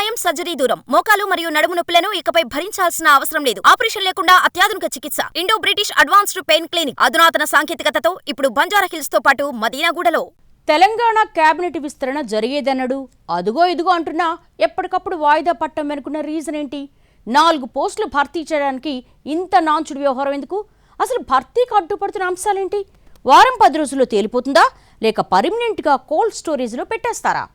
మాయం సర్జరీ దూరం. మోకాలు మరియు నడుము నొప్పులను ఇకపై భరించాల్సిన అవసరం లేదు. ఆపరేషన్ లేకుండా అత్యాధునిక చికిత్స. Indo British Advanced Pain Clinic. అధునాతన సాంకేతికతతో ఇప్పుడు బంజారా హిల్స్తో పాటు మదీనాగూడలో. తెలంగాణ కేబినెట్ విస్తరణ జరిగేదన్నడు. అదుగో ఇదిగో అంటున్నా ఎప్పటికప్పుడు వాయిదా పట్టం వెనుకున్న రీజన్ ఏంటి? నాలుగు పోస్టులు భర్తీ చేయడానికి ఇంత నాంచుడు వ్యవహారం ఎందుకు? అసలు భర్తీకి అడ్డుపడుతున్న అంశాలేంటి? వారం పది రోజుల్లో తేలిపోతుందా? లేక పర్మనెంట్గా కోల్డ్ స్టోరేజ్లో పెట్టేస్తారా?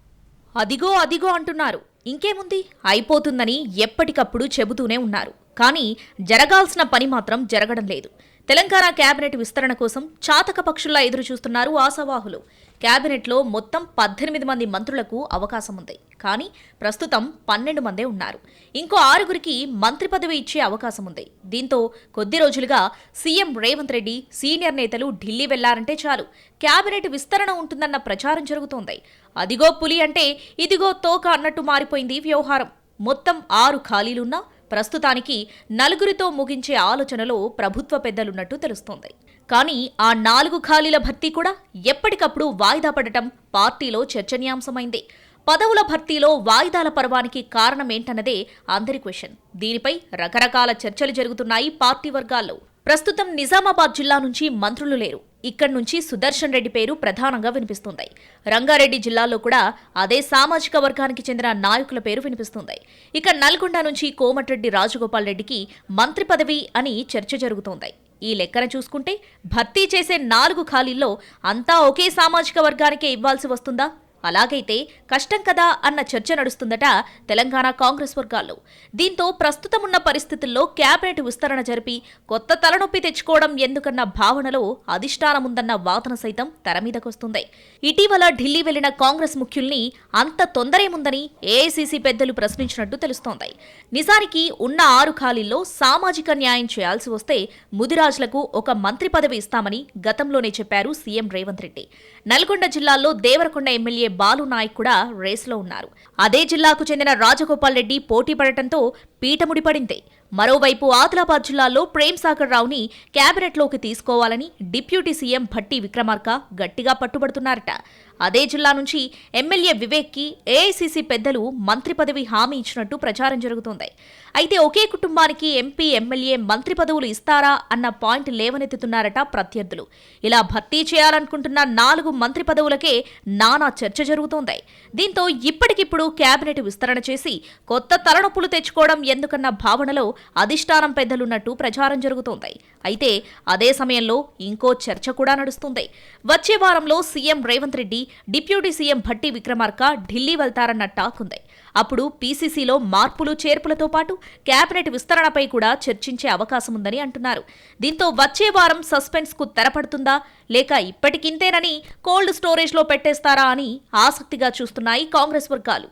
అదిగో అదిగో అంటున్నారు. ఇంకేముంది? అయిపోతుందని ఎప్పటికప్పుడు చెబుతూనే ఉన్నారు. కానీ జరగాల్సిన పని మాత్రం జరగడం లేదు. తెలంగాణ కేబినెట్ విస్తరణ కోసం చాతక పక్షుల్లా ఎదురు చూస్తున్నారు ఆశావాహులు. కేబినెట్లో మొత్తం పద్దెనిమిది మంది మంత్రులకు అవకాశం ఉంది కానీ ప్రస్తుతం పన్నెండు మందే ఉన్నారు. ఇంకో ఆరుగురికి మంత్రి పదవి ఇచ్చే అవకాశం ఉంది దీంతో కొద్ది రోజులుగా సీఎం రేవంత్ రెడ్డి సీనియర్ నేతలు ఢిల్లీ వెళ్ళారంటే చాలు. కేబినెట్ విస్తరణ ఉంటుందన్న ప్రచారం జరుగుతోంది. అదిగో పులి అంటే ఇదిగో తోక అన్నట్టు మారిపోయింది వ్యవహారం. మొత్తం ఆరు ఖాళీలున్నా ప్రస్తుతానికి నలుగురితో ముగించే ఆలోచనలో ప్రభుత్వ పెద్దలున్నట్టు తెలుస్తోంది. కానీ ఆ నాలుగు ఖాళీల భర్తీ కూడా ఎప్పటికప్పుడు వాయిదా పడటం పార్టీలో చర్చనీయాంశమైంది. పదవుల భర్తీలో వాయిదాల పర్వానికి కారణమేంటన్నదే అందరి క్వశ్చన్. దీనిపై రకరకాల చర్చలు జరుగుతున్నాయి పార్టీ వర్గాల్లో. ప్రస్తుతం నిజామాబాద్ జిల్లా నుంచి మంత్రులు లేరు. ఇక్కడి నుంచి సుదర్శన్ రెడ్డి పేరు ప్రధానంగా వినిపిస్తుంది. రంగారెడ్డి జిల్లాలో కూడా అదే సామాజిక వర్గానికి చెందిన నాయకుల పేరు వినిపిస్తుంది. ఇక నల్గొండ నుంచి కోమటిరెడ్డి రాజగోపాల్ రెడ్డికి మంత్రి పదవి అని చర్చ జరుగుతోంది. ఈ లెక్కన చూసుకుంటే భర్తీ చేసే నాలుగు ఖాళీల్లో అంతా ఒకే సామాజిక వర్గానికే ఇవ్వాల్సి వస్తుందా? అలాగైతే కష్టం కదా అన్న చర్చ నడుస్తుందట తెలంగాణ కాంగ్రెస్ వర్గాల్లో. దీంతో ప్రస్తుతమున్న పరిస్థితుల్లో కేబినెట్ విస్తరణ జరిపి కొత్త తలనొప్పి తెచ్చుకోవడం ఎందుకన్న భావనలో అధిష్టానముందన్న వాదన సైతం తెరమీదకొస్తుంది ఇటీవల ఢిల్లీ వెళ్ళిన కాంగ్రెస్ ముఖ్యుల్ని అంత తొందరేముందని ఏఐసీసీ పెద్దలు ప్రశ్నించినట్టు తెలుస్తోంది. నిజానికి ఉన్న ఆరు ఖాళీల్లో సామాజిక న్యాయం చేయాల్సి వస్తే ముదిరాజులకు ఒక మంత్రి పదవి ఇస్తామని గతంలోనే చెప్పారు సీఎం రేవంత్ రెడ్డి. నల్గొండ జిల్లాలో దేవరకొండ ఎమ్మెల్యే బాలు నాయక్ కూడా రేసులో ఉన్నారు. అదే జిల్లాకు చెందిన రాజగోపాల్ రెడ్డి పోటీ పడటంతో పీట ముడిపడింది. మరోవైపు ఆదిలాబాద్ జిల్లాలో ప్రేమ్ సాగర్ రావుని కేబినెట్లోకి తీసుకోవాలని డిప్యూటీ సీఎం భట్టి విక్రమార్క గట్టిగా పట్టుబడుతున్నారట. అదే జిల్లా నుంచి ఎమ్మెల్యే వివేక్కి ఏఐసీసీ పెద్దలు మంత్రి పదవి హామీ ఇచ్చినట్టు ప్రచారం జరుగుతోంది. అయితే ఒకే కుటుంబానికి ఎంపీ ఎమ్మెల్యే మంత్రి పదవులు ఇస్తారా అన్న పాయింట్ లేవనెత్తుతున్నారట ప్రత్యర్థులు. ఇలా భర్తీ చేయాలనుకుంటున్న నాలుగు మంత్రి పదవులకే నానా చర్చ జరుగుతోంది. దీంతో ఇప్పటికిప్పుడు కేబినెట్ విస్తరణ చేసి కొత్త తలనొప్పులు తెచ్చుకోవడం ఎందుకన్న భావనలో అధిష్టానం పెద్దలున్నట్టు ప్రచారం జరుగుతోంది. అయితే అదే సమయంలో ఇంకో చర్చ కూడా నడుస్తుంది. వచ్చే వారంలో CM Revanth Reddy deputy CM Bhatti Vikramarka Delhi వెళ్తారన్న talk ఉంది. అప్పుడు పీసీసీలో మార్పులు చేర్పులతో పాటు కేబినెట్ విస్తరణపై కూడా చర్చించే అవకాశం ఉందని అంటున్నారు. దీంతో వచ్చే వారం సస్పెన్స్కు తెరపడుతుందా? లేక ఇప్పటికింతేనని కోల్డ్ స్టోరేజ్లో పెట్టేస్తారా అని ఆసక్తిగా చూస్తున్నాయి కాంగ్రెస్ వర్గాలు.